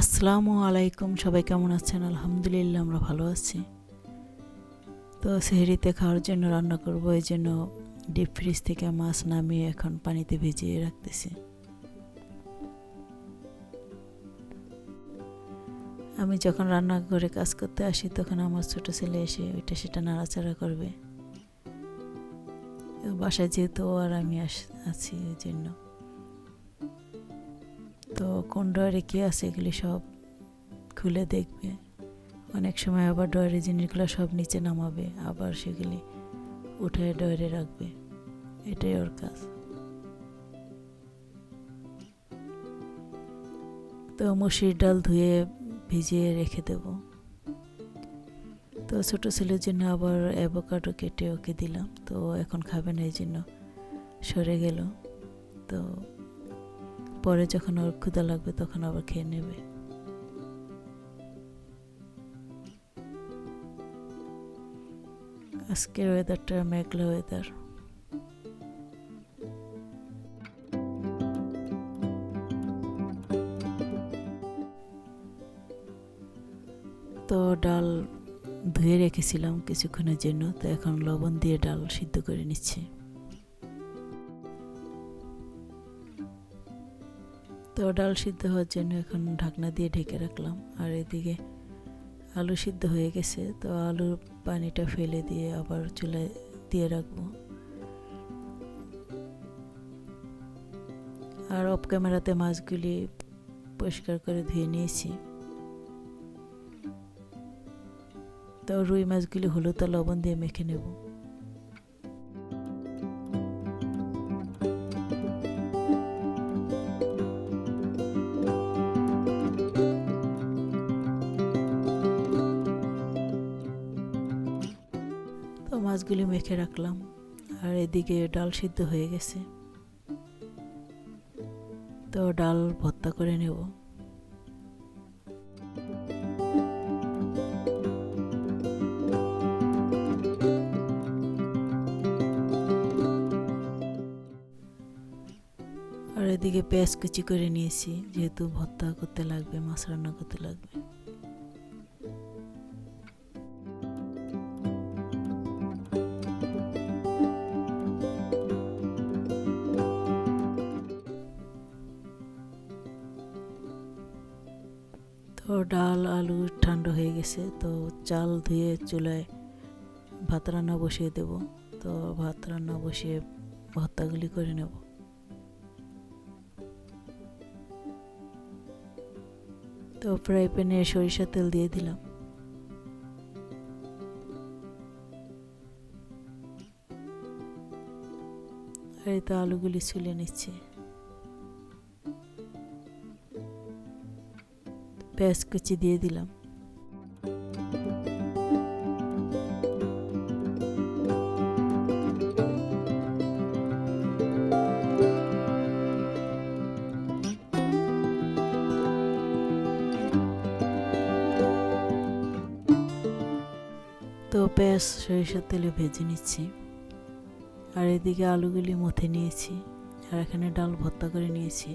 আসসালামু আলাইকুম, সবাই কেমন আছেন? আলহামদুলিল্লাহ, আমরা ভালো আছি। তো সেহরিতে খাওয়ার জন্য রান্না করব, এই জন্য ডিপ ফ্রিজ থেকে মাছ নামিয়ে এখন পানিতে ভিজিয়ে রাখতেছি। আমি যখন রান্না করে কাজ করতে আসি, তখন আমার ছোট ছেলে এসে ওইটা সেটা নাড়াচাড়া করবে। বাসায় যেহেতু আর আমি আস- আছি এই জন্য তো কোন ডয়ারে কী আছে এগুলি সব খুলে দেখবে। অনেক সময় আবার ডয়ারে জিনিসগুলো সব নিচে নামাবে, আবার সেগুলি উঠে ডয়ারে রাখবে। এটাই ওর কাজ। তো মুসির ডাল ধুয়ে ভিজিয়ে রেখে দেব। তো ছোট ছেলের জন্য আবার অ্যাভোকাডো কেটে ওকে দিলাম। তো এখন খাবে না, এই জন্য সরে গেল। তো পরে যখন ওর ক্ষুদা লাগবে তখন আবার খেয়ে নেবে। আজকের ওয়েদারটা মেঘলা ওয়েদার তো ডাল ধুয়ে রেখেছিলাম কিছুক্ষণের জন্য, তো এখন লবণ দিয়ে ডাল সিদ্ধ করে নিচ্ছি। তো ডাল সিদ্ধ হওয়ার জন্য এখন ঢাকনা দিয়ে ঢেকে রাখলাম, আর এদিকে আলু সিদ্ধ হয়ে গেছে, তো আলুর পানিটা ফেলে দিয়ে আবার চুলায় দিয়ে রাখব। আর অফ ক্যামেরাতে মাছগুলি পরিষ্কার করে ধুয়ে নিয়েছি। তো রুই মাছগুলি হলুদ লবণ দিয়ে মেখে নেব। তো মাছগুলি মেখে রাখলাম, আর এদিকে ডাল সিদ্ধ হয়ে গেছে। তো ডাল ভর্তা করে নেব। এদিকে পেঁয়াজ কুচি করে নিয়েছি, যেহেতু ভর্তা করতে লাগবে, মাছ রান্না করতে লাগবে। তো ডাল, আলু ঠান্ডা হয়ে গেছে, তো চাল ধুয়ে চুলায় ভাত রান্না বসিয়ে দেব। তো ভাত রান্না বসিয়ে ভর্তাগুলি করে নেব। তো ফ্রাই প্যানে সরিষার তেল দিয়ে দিলাম। আর এই তো আলুগুলি ছুলে নিচ্ছে। পেঁয়াজ কুচি দিয়ে দিলাম। সরিষার তেলে ভেজে নিচ্ছি। আর এদিকে আলুগুলি মথে নিয়েছি। আর এখানে ডাল ভর্তা করে নিয়েছি।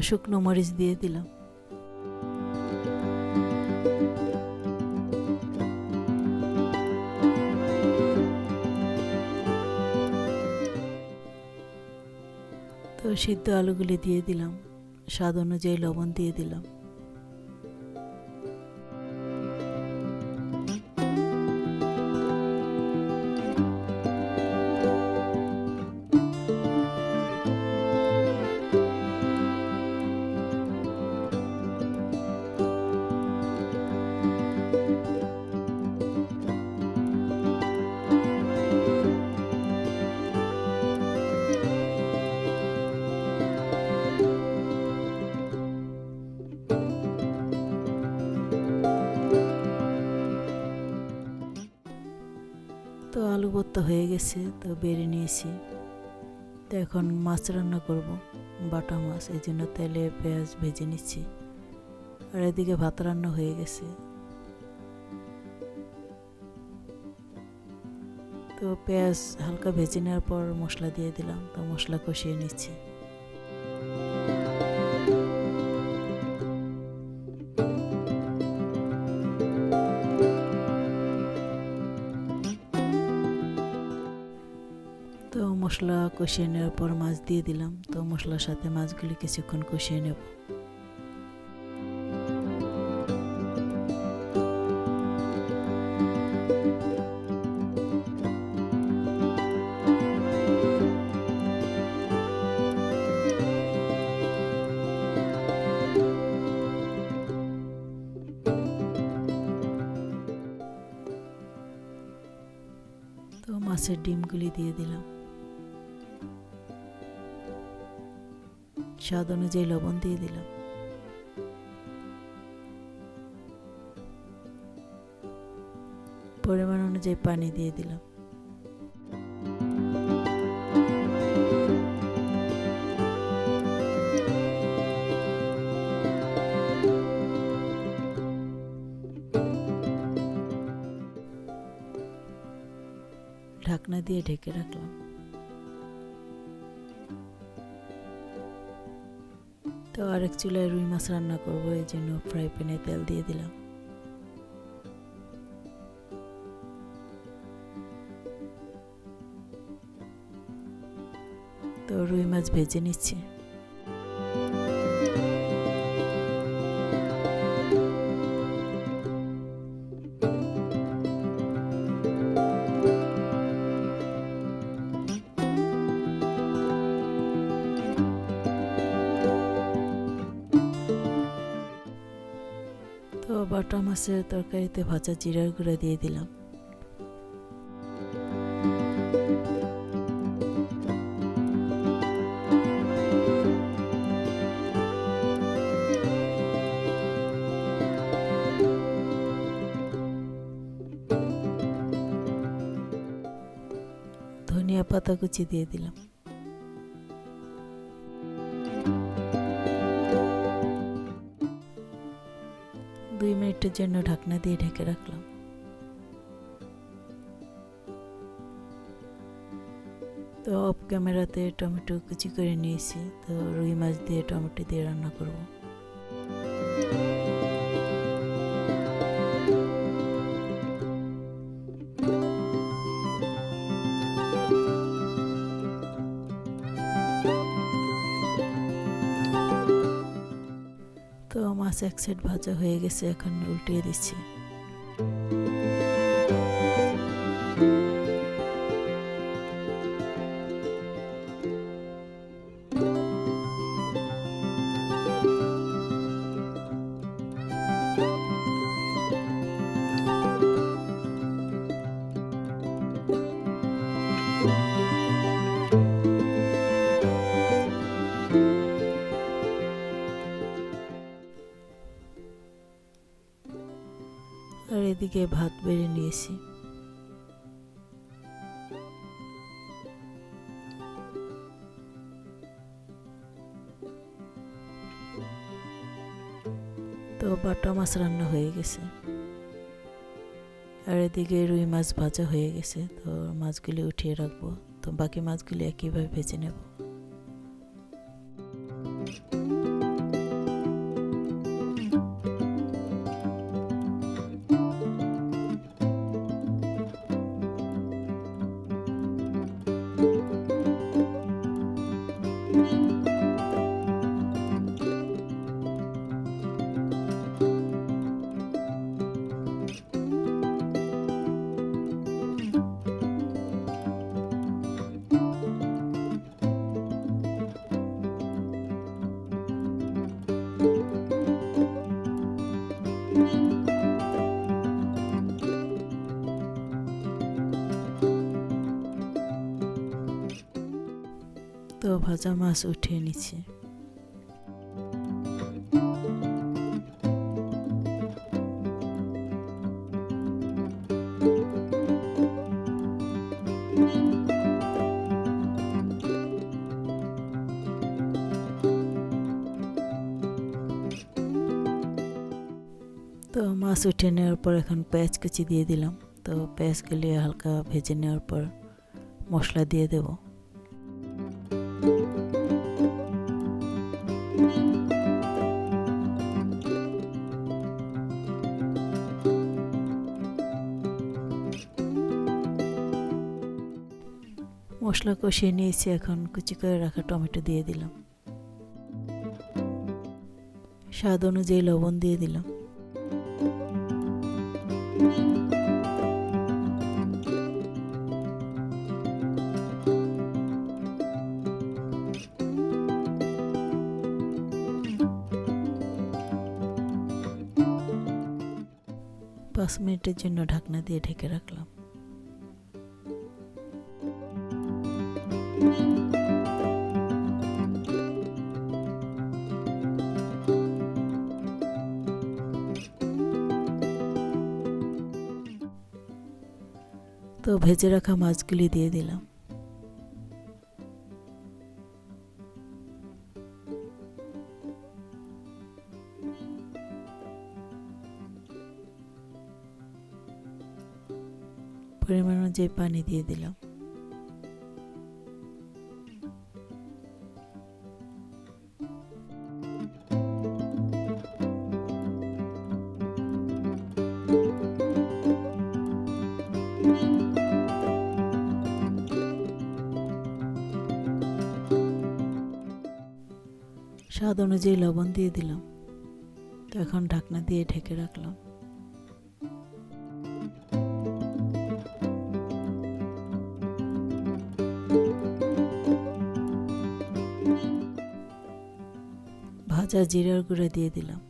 শুকনো মরিচ দিয়ে দিলাম। তো সিদ্ধ আলুগুলি দিয়ে দিলাম। স্বাদ অনুযায়ী লবণ দিয়ে দিলাম। ভর্তা হয়ে গেছে, তো বেড়ে নিয়েছি। তো এখন মাছ রান্না করব, বাটা মাছ, এই জন্য তেলে পেঁয়াজ ভেজে নিচ্ছি। আর এদিকে ভাত রান্না হয়ে গেছে। তো পেঁয়াজ হালকা ভেজে নেওয়ার পর মশলা দিয়ে দিলাম, তো মশলা কষিয়ে নিচ্ছি। কষিয়ে নেওয়ার পর মাছ দিয়ে দিলাম। তো মশলার সাথে মাছগুলি কিছুক্ষণ কষিয়ে নেব। তো মাছের ডিমগুলি দিয়ে দিলাম। স্বাদ অনুযায়ী লবণ দিয়ে দিলাম। পরিমাণ অনুযায়ী পানি দিয়ে দিলাম। ঢাকনা দিয়ে ঢেকে রাখলাম। তো আরেক চুলায় রুই মাছ রান্না করব, এই জন্য ফ্রাই প্যানে তেল দিয়ে দিলাম। তো রুই মাছ ভেজে নিচ্ছি। বাটা মাছের তরকারিতে ভাজা জিরার গুঁড়া দিয়ে দিলাম। ধনিয়া পাতা কুচি দিয়ে দিলাম। দুই মিনিটের জন্য ঢাকনা দিয়ে ঢেকে রাখলাম। তো অফ ক্যামেরাতে টমেটো কুচি করে নিয়েছি, তো রুই মাছ দিয়ে টমেটো দিয়ে রান্না করব। এক সাইড ভাজা হয়ে গেছে এখন উল্টিয়ে দিচ্ছি। এদিকে ভাত বেড়ে নিয়েছি। তো বাটা মাছ রান্না হয়ে গেছে। আর এদিকে রুই মাছ ভাজা হয়ে গেছে, তো মাছগুলি উঠিয়ে রাখব। তো বাকি মাছগুলি একইভাবে ভেজে নেব। তো ভাজা মাছ উঠিয়ে নিচ্ছি। তো মাছ উঠে নেওয়ার পর এখন পেঁয়াজ কুচি দিয়ে দিলাম। তো পেঁয়াজ পেঁয়াজগুলি হালকা ভেজে নেওয়ার পর মশলা দিয়ে দেবো। মশলা কষিয়ে নিয়েছি, এখন কুচি করে রাখা টমেটো দিয়ে দিলাম। স্বাদ অনুযায়ী লবণ দিয়ে দিলাম। পাঁচ মিনিটের জন্য ঢাকনা দিয়ে ঢেকে রাখলাম। ভেজে রাখা মাছগুলি দিয়ে দিলাম। পরিমাণ অনুযায়ী পানি দিয়ে দিলাম। স্বাদ অনুযায়ী লবণ দিয়ে দিলাম। তো এখন ঢাকনা দিয়ে ঢেকে রাখলাম। ভাজা জিরার গুঁড়া দিয়ে দিলাম।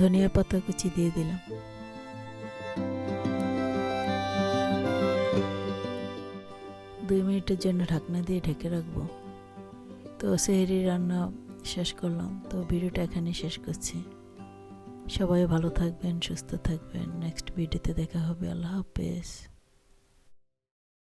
ধনিয়া পাতা কুচি দিয়ে দিলাম। দুই মিনিটের জন্য ঢাকনা দিয়ে ঢেকে রাখব। তো সেহেরি রান্না শেষ করলাম। তো ভিডিওটা এখানে শেষ করছি। সবাই ভালো থাকবেন, সুস্থ থাকবেন। নেক্সট ভিডিওতে দেখা হবে। আল্লাহ হাফেজ।